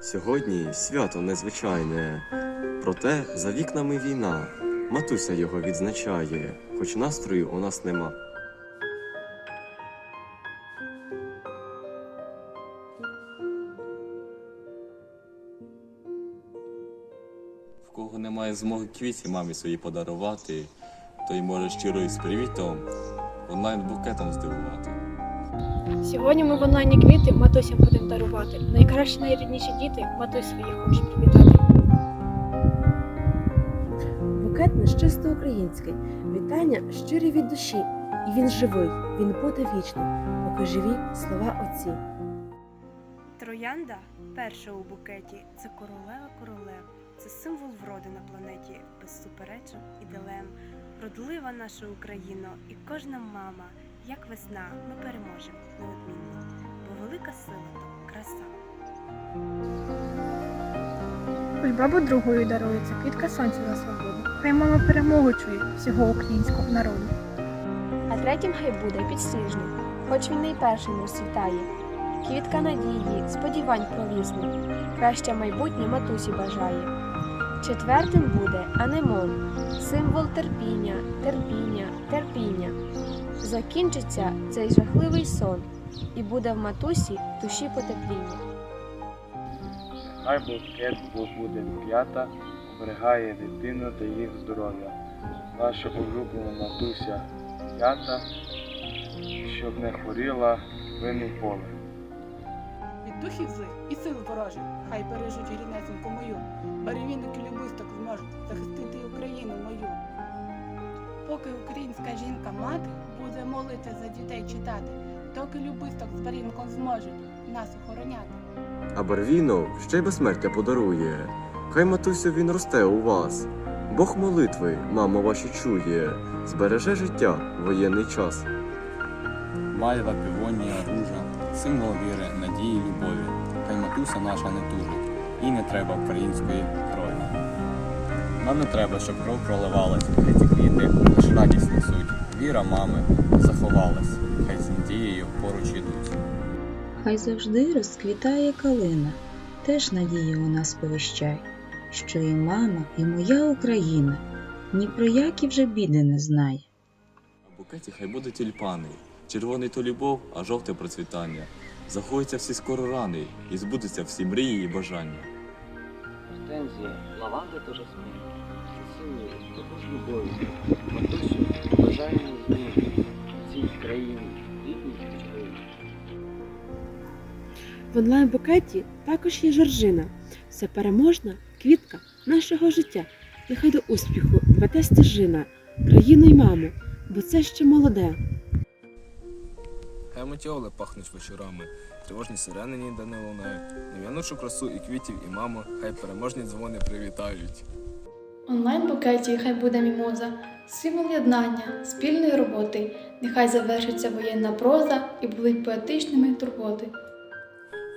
Сьогодні свято незвичайне, проте за вікнами війна. Матуся його відзначає, хоч настрою у нас нема. В кого немає змоги квіті мамі свої подарувати, той може щиро і з привітом онлайн-букетом здивувати. Сьогодні ми в онлайні квіти матусям будемо дарувати. Найкращі найрідніші діти матусь своїх хочуть привітати. Букет наш чисто український. Вітання щирі від душі. І він живий, він буде вічний, поки живі слова отці. Троянда перша у букеті це королева королев, це символ вроди на планеті, без суперечок і дилем. Родлива наша Україна і кожна мама, як весна, ми переможемо неодмінно, бо велика сила то краса. Хоч бабу другою дарується квітка сонця за свободу. Хай мама перемогу чує всього українського народу. А третім хай буде підсніжник, хоч він найпершим розцвітає. Квітка надії, сподівань провісник, краще майбутнє матусі бажає. Четвертим буде анемон, символ терпіння, терпіння, терпіння. Закінчиться цей жахливий сон, і буде в матусі душі потепління. Хай букет бо буде п'ята, оберігає дитину та їх здоров'я. Наша улюблена матуся п'ята, щоб не хворіла вину поле. від духів злих і сил ворожих, хай бережуть ріднесеньку мою, барвінок і любисток зможуть захистити. Поки українська жінка мати буде молити за дітей читати, доки любисток з барвінком зможуть нас охороняти. А Барвінов ще й безсмертя подарує. Хай матусю він росте у вас. Бог молитви, мама ваші чує, збереже життя в воєнний час. Мальва, півонія, ружа, символ віри, надії, любові. Хай матуся наша не тужить, і не треба української крові. Нам не треба, щоб кров проливалась, хай ці квіти лиш радість несуть. Віра мами заховалась, хай з надією поруч ідуть. Хай завжди розквітає калина, теж надії у нас повіщай, що і мама, і моя Україна ні про які вже біди не знає. В букеті хай будуть тюльпани, червоний то любов, а жовте процвітання. Захоються всі скоро рани, і збудуться всі мрії і бажання. Гортензія, лаванда та жасмин. Сині, також любові. Матусю, бажаємо змін. В цій країні рідній і. В онлайн букеті також є жоржина. Це переможна квітка нашого життя. Нехай до успіху веде стежина, країну й маму, бо це ще молоде. Хай метіоли пахнуть вечорами, тривожні сирени ніде не лунають. Нев'янучу красу і квітів, і маму, хай переможні дзвони привітають. Онлайн букеті хай буде мімоза, символ єднання, спільної роботи. Нехай завершиться воєнна проза і будуть поетичними турботи.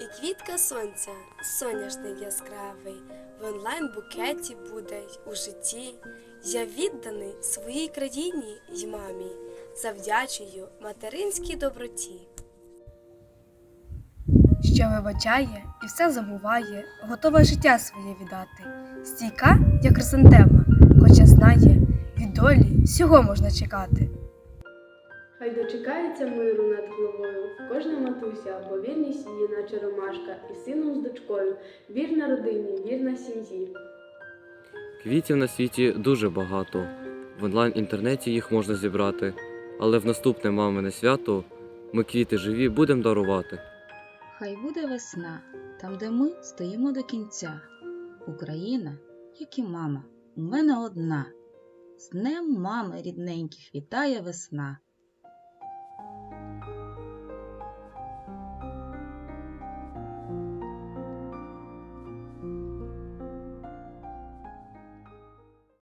І квітка сонця, соняшник яскравий, в онлайн букеті буде у житті. Я відданий своїй країні й мамі, завдячую материнській доброті. Що вибачає і все забуває, готова життя своє віддати. Стійка, як хризантема, хоча знає, від долі всього можна чекати. Хай дочекається миру над головою, кожна матуся, бо вірність її, наче ромашка, і сином з дочкою, вірна родині, вірна сім'ї. Квітів на світі дуже багато. В онлайн-інтернеті їх можна зібрати, але в наступне мамине свято ми квіти живі будемо дарувати. Хай буде весна, там, де ми стоїмо до кінця. Україна, як і мама, у мене одна. З днем мами рідненьких вітає весна.